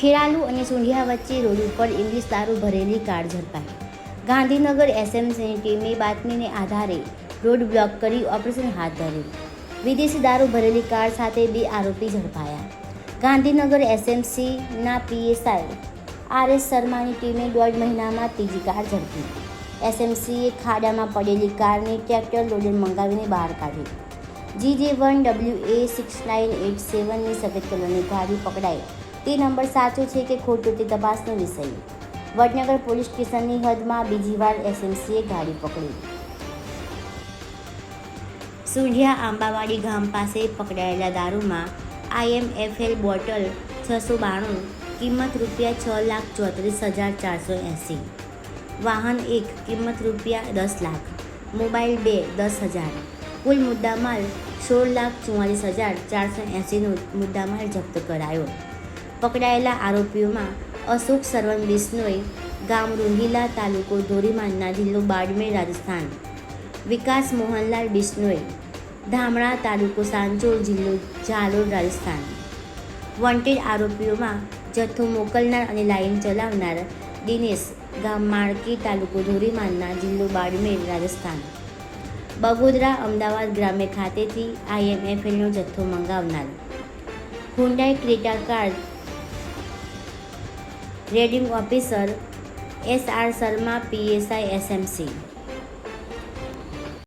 ખેરાલુ અને સુંઢિયા વચ્ચે રોડ ઉપર ઇંગ્લિશ દારૂ ભરેલી કાર ઝડપાઈ. ગાંધીનગર એસએમસીની ટીમે બાતમીને આધારે રોડ બ્લોક કરી ઓપરેશન હાથ ધર્યું. વિદેશી દારૂ ભરેલી કાર સાથે બે આરોપી ઝડપાયા. ગાંધીનગર એસએમસીના પીએસઆઈ આર એસ શર્માની ટીમે દોઢ મહિનામાં ત્રીજી કાર ઝડપી. એસએમસીએ ખાડામાં પડેલી કારને ટ્રેક્ટર લોડર મંગાવીને બહાર કાઢી G J one W A six nine eight સેવનની સફેદ કલરની ગાડી પકડાઈ. તે નંબર સાચો છે કે ખોટો તે તપાસનો વિષય. વડનગર પોલીસ સ્ટેશનની હદમાં બીજી વાર એસએમસીએ ગાડી પકડી. સુંઢિયા આંબાવાડી ગામ પાસે પકડાયેલા દારૂમાં આઈએમએફએલ બોટલ છસો બાણું, કિંમત રૂપિયા છ લાખ ચોત્રીસ હજાર ચારસો એંસી. વાહન એક, કિંમત રૂપિયા દસ લાખ, મોબાઈલ બે, દસ હજાર. કુલ મુદ્દામાલ સોળ લાખ ચુમ્માલીસ હજાર ચારસો એંસીનો મુદ્દામાલ જપ્ત કરાયો. પકડાયેલા આરોપીઓમાં અશોક સરવણ બિશ્નોઈ, ગામ રૂંગીલા તાલુકો ધોરીમાનના જિલ્લો બાડમેર, રાજસ્થાન. વિકાસ મોહનલાલ બિશ્નોઈ, ધામણા તાલુકો સાંચોર જિલ્લો ઝાલોર, રાજસ્થાન. વોન્ટેડ આરોપીઓમાં જથ્થો મોકલનાર અને લાઇન ચલાવનાર દિનેશ ગામ માળકી તાલુકો ધોરીમાનના જિલ્લો બાડમેર, રાજસ્થાન. બગોદરા અમદાવાદ ગ્રામ્ય ખાતેથી આઈએમએફએલનો જથ્થો મંગાવનાર. Hyundai Creta car raiding officer S R Sharma PSI SMC